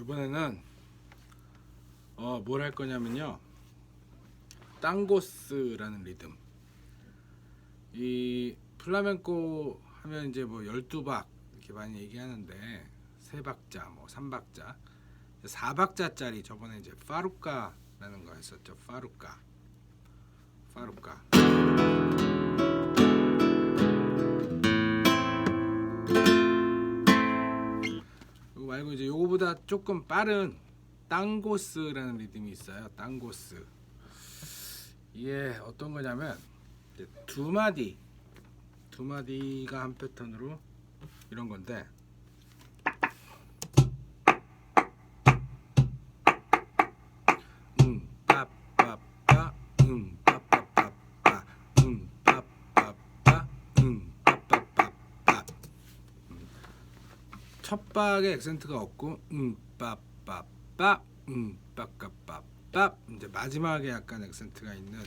이번에는 어, 뭘 할 거냐면요. 땅고스라는 리듬. 이 플라멩코 하면 이제 뭐 12박 이렇게 많이 얘기하는데 세 박자, 뭐 3박자, 4박자짜리 저번에 이제 파루카라는 거 했었죠. 파루카. 파루카. 말고 이제 요거보다 조금 빠른 땅고스라는 리듬이 있어요. 땅고스. 이게 어떤 거냐면 두 마디 두 마디가 한 패턴으로 이런 건데 음 빠빠빠 음 빠빠빠빠 음 빠빠빠 음 빠빠빠빠 첫 박에 액센트가 없고 음 빠빠빠 음 빠까빠빠 이제 마지막에 약간 액센트가 있는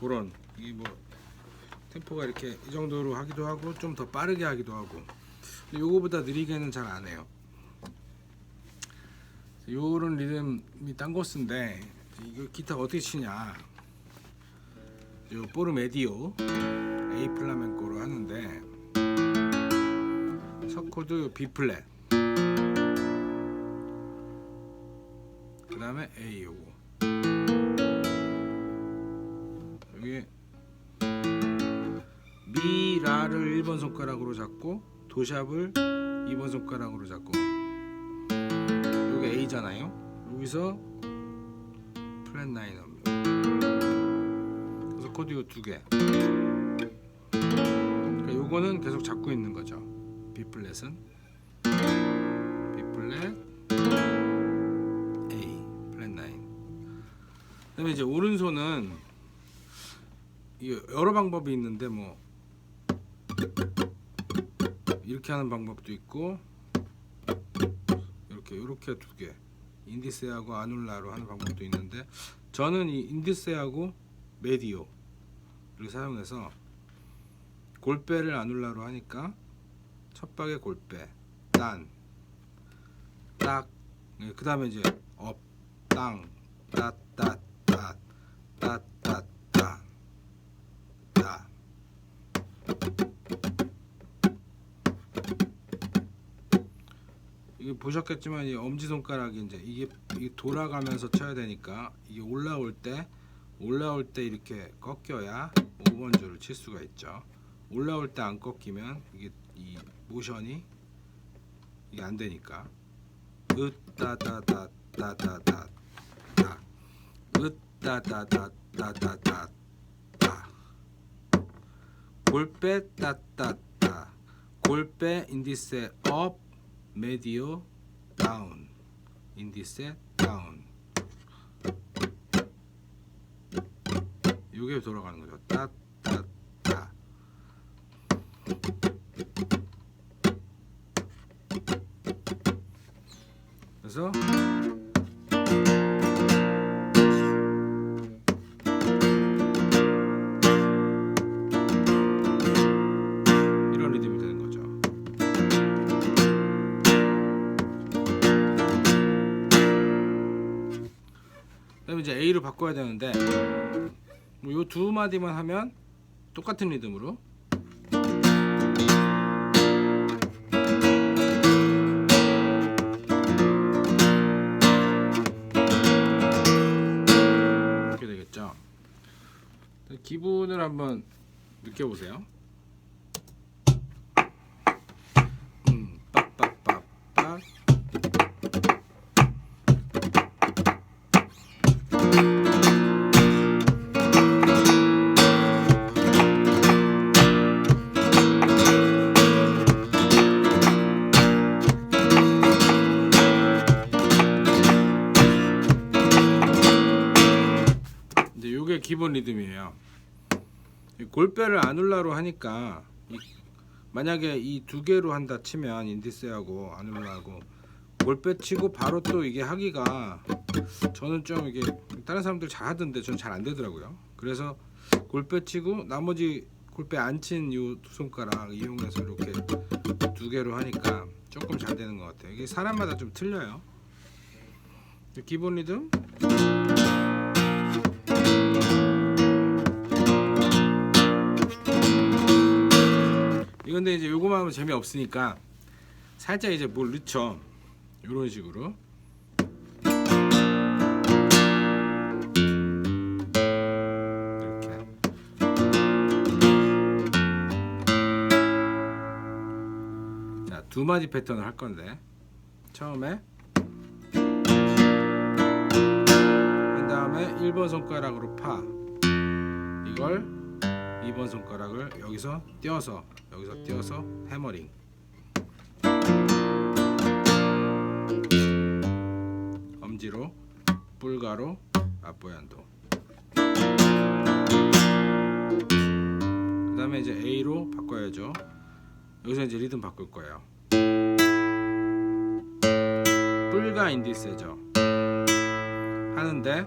그런 이게 뭐 템포가 이렇게 이 정도로 하기도 하고 좀 더 빠르게 하기도 하고 요거보다 느리게는 잘 안 해요. 요런 리듬이 딴거스인데 이거 기타 어떻게 치냐? 요 포르메디오 A 플라멩코로 하는데 첫 코드 B 플랫 그 다음에 A 요거. 여기 미 라를 1번 손가락으로 잡고 도샵을 2번 손가락으로 잡고. 여기 A잖아요. 여기서 플랫 나이너입니다 그래서 요 두개. 그러니까 요거는 계속 잡고 있는 거죠. B 플랫은 플랫 A 플랫 나인 그다음에 이제 오른손은 이 여러 방법이 있는데 뭐 이렇게 하는 방법도 있고 이렇게 이렇게 두 개. 인디세하고 아눌라로 하는 방법도 있는데 저는 이 인디세하고 메디오를 사용해서 골배를 아눌라로 하니까 첫 박에 골배 딴 딱 그다음에 이제 업 땅 따 따 따 따 따 따 따 이게 보셨겠지만 이 엄지 손가락이 이제 이게, 이게 돌아가면서 쳐야 되니까 이게 올라올 때 올라올 때 이렇게 꺾여야 5번 줄을 칠 수가 있죠. 올라올 때 안 꺾이면 이게 이 모션이 이게 안 되니까 으따다다다다다 으따다다다다다 골배 따따따 골배 인디세 업 메디오 다운. 인디세 다운. 요게 돌아가는 거죠. 따따따 그래서 이런 리듬이 되는 거죠. 그다음에 이제 A로 바꿔야 되는데 뭐 요 두 마디만 하면 똑같은 리듬으로 기분을 한번 느껴보세요. 음, 요게 기본 리듬이에요. 이 골배를 아눌라로 하니까 이- 만약에 이 두 개로 한다 치면 인디스하고 아눌라하고 골배 치고 바로 또 이게 하기가 저는 좀 이게 다른 사람들 잘 하던데 전잘안 되더라고요. 그래서 골배 치고 나머지 골배 안친요두 손가락 이용해서 이렇게 두 개로 하니까 조금 잘 되는 것 같아요. 이게 사람마다 좀 틀려요. 기본 리듬 이건데 이제 요거만 하면 재미없으니까 살짝 이제 뭘 넣죠. 요런 식으로. 이렇게. 자 두 마디 패턴을 할 건데. 처음에 한 다음에 1번 손가락으로 파. 이걸 2번 손가락을 여기서 띄어서 여기서 띄어서 해머링. 엄지로 뿔가로 앞보ян도. 그 다음에 이제 A로 바꿔야죠. 여기서 이제 리듬 바꿀 거예요. 뿔가 인디세죠. 하는데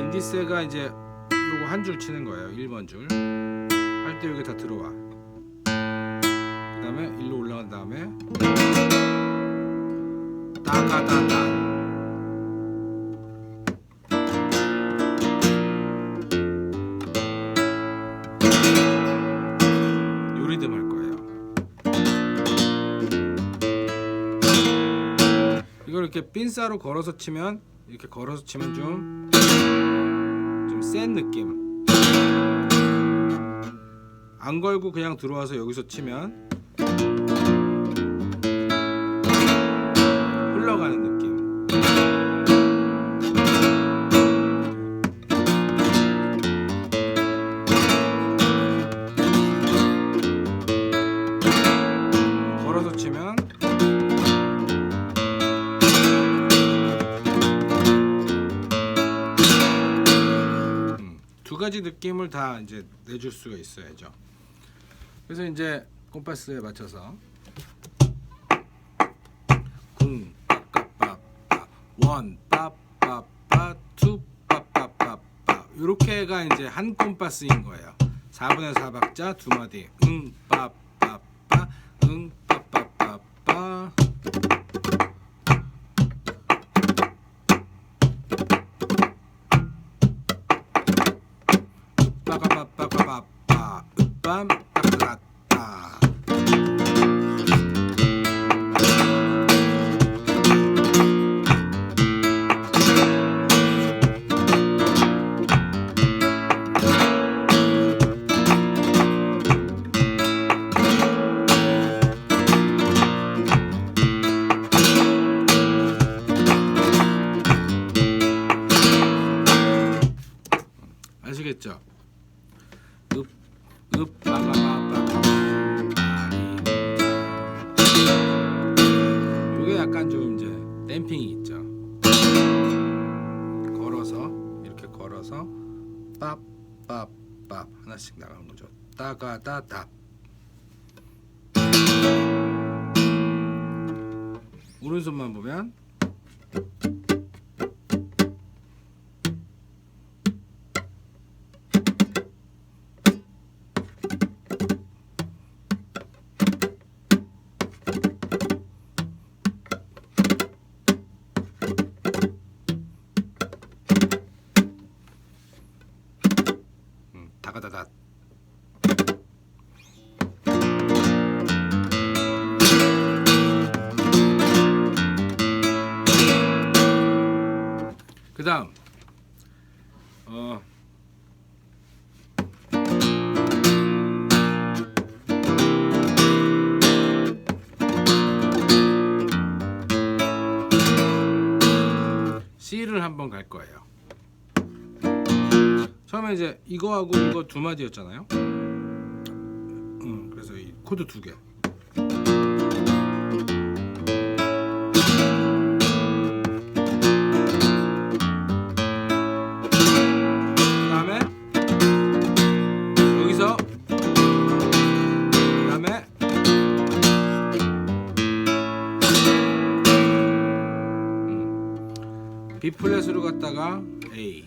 인디세가 이제 요거 한 줄 치는 거예요. 1번 줄. 할 때 여기 다 들어와. 그 다음에 일로 올라간 다음에 따가다다 이걸 이렇게 핀사로 걸어서 치면 이렇게 걸어서 치면 좀 좀 센 느낌. 안 걸고 그냥 들어와서 여기서 치면 흘러가는 느낌 걸어서 치면 음, 두 가지 느낌을 다 이제 내줄 수가 있어야죠. 그래서 이제 콤파스에 맞춰서. 궁 빠까빠빠 원 빠빠빠 투 빠빠빠빠 이렇게가 이제 한 콤파스인 거예요. 4분의 4박자 두 마디. 응 빠빠빠 응 빠빠빠빠 거죠. 따가다 답 오른손만 보면 음, 다가다다 그 다음 어 C를 한번 갈 거예요. 처음에 이제 이거하고 이거 두 마디였잖아요. 음, 그래서 이 코드 두 개. B 플랫으로 갔다가 A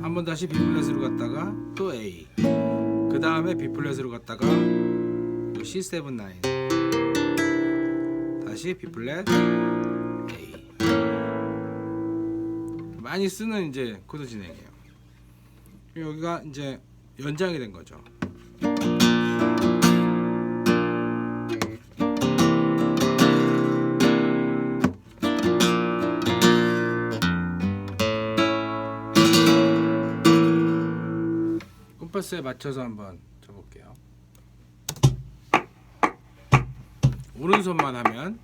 한 번 다시 B 플랫으로 갔다가 또 A 그 다음에 B 플랫으로 갔다가 또 C7 9 다시 B 플랫 A 많이 쓰는 이제 코드 진행이에요. 여기가 이제 연장이 된 거죠. 콤파스에 맞춰서 한번 쳐볼게요. 오른손만 하면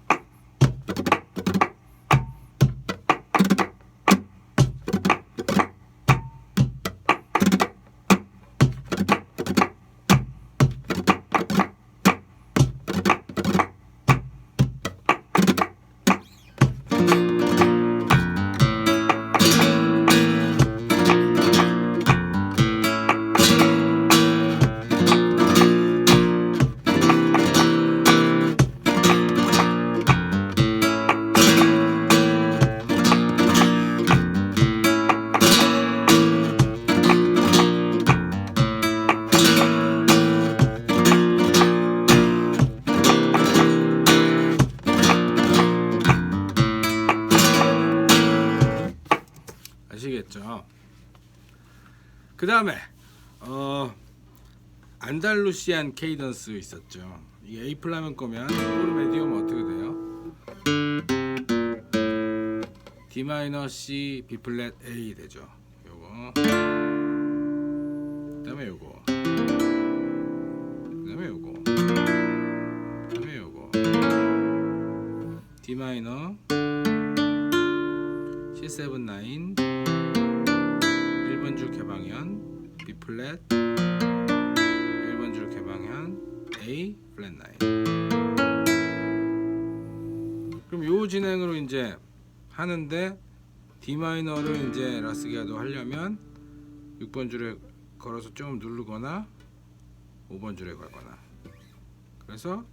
그 다음에 어 안달루시안 케이던스 있었죠. 이게 A 플라멘 거면 올 메디움 어떻게 돼요? D 마이너 C B 플랫 A 되죠. 요거. 그다음에 요거. 그다음에 요거. 그다음에 요거. D 마이너 C7 9 하는데 D 마이너를 이제 라스기아도 하려면 6번 줄에 걸어서 좀 누르거나 5번 줄에 걸거나. 그래서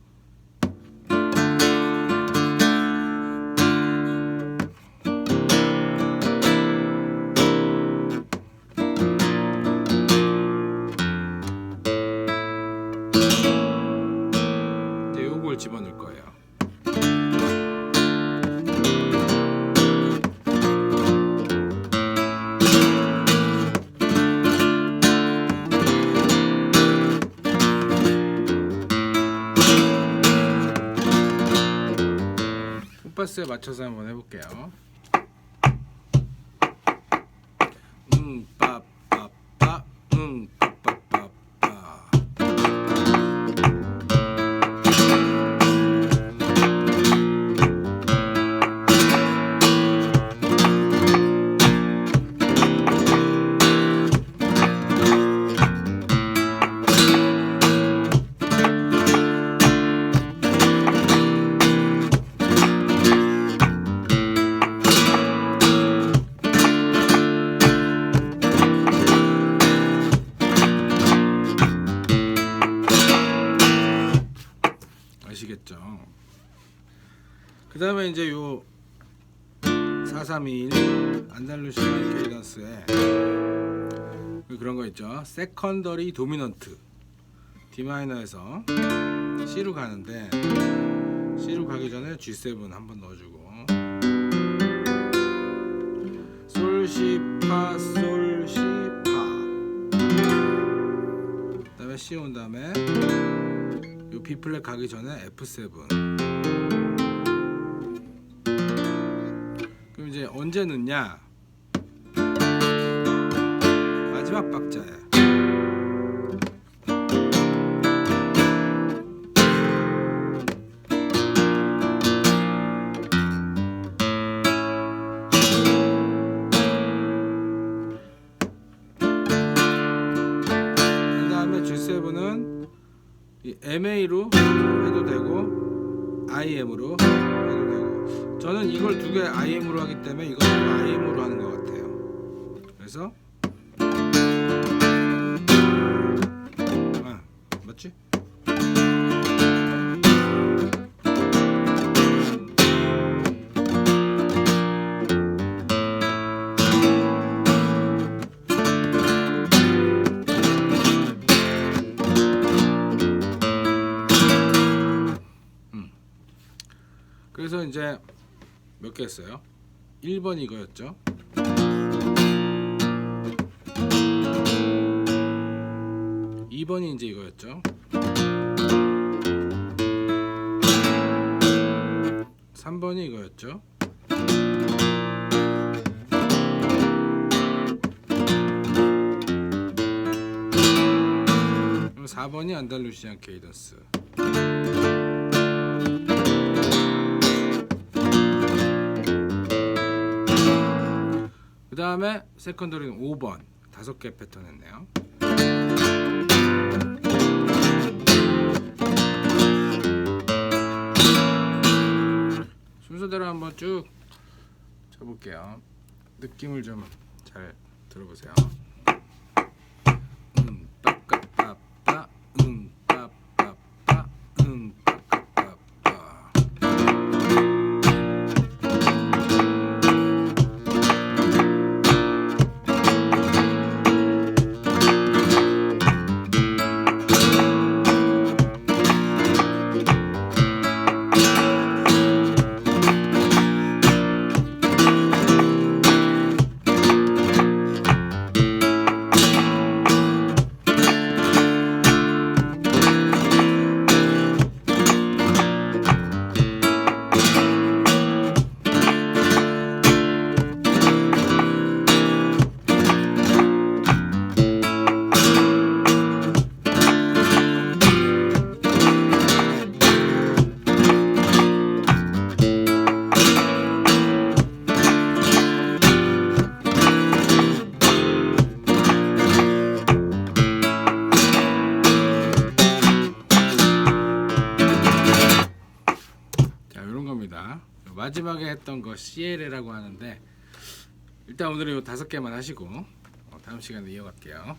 콤파스에 맞춰서 한번 해볼게요. 그 다음에 이제 요 4321 안달루시안 케이던스에 그런 거 있죠. 세컨더리 도미넌트 D 마이너에서 C로 가는데 C로 가기 전에 G7 한번 넣어주고 솔, 시, 파, 솔, 시, 파 그 다음에 C 온 다음에 요 B 플랫 가기 전에 F7. 언제 넣냐? 마지막 박자에. 그 다음에 G7은 이 MA로 해도 되고 IM으로 저는 이걸 두 개 IM으로 하기 때문에 이것도 IM으로 하는 것 같아요 그래서 아 맞지? 그래서 이제 몇 개 했어요? 1번 이거였죠? 2번이 이제 이거였죠. 3번이 이거였죠. 4번이 안달루시안 케이던스. 다음에 세컨더리는 5번 다섯 개 패턴 했네요. 순서대로 한번 쭉 쳐볼게요. 느낌을 좀 잘 들어보세요. 하는데 일단 오늘은 이 다섯 개만 하시고 어, 다음 시간에 이어갈게요.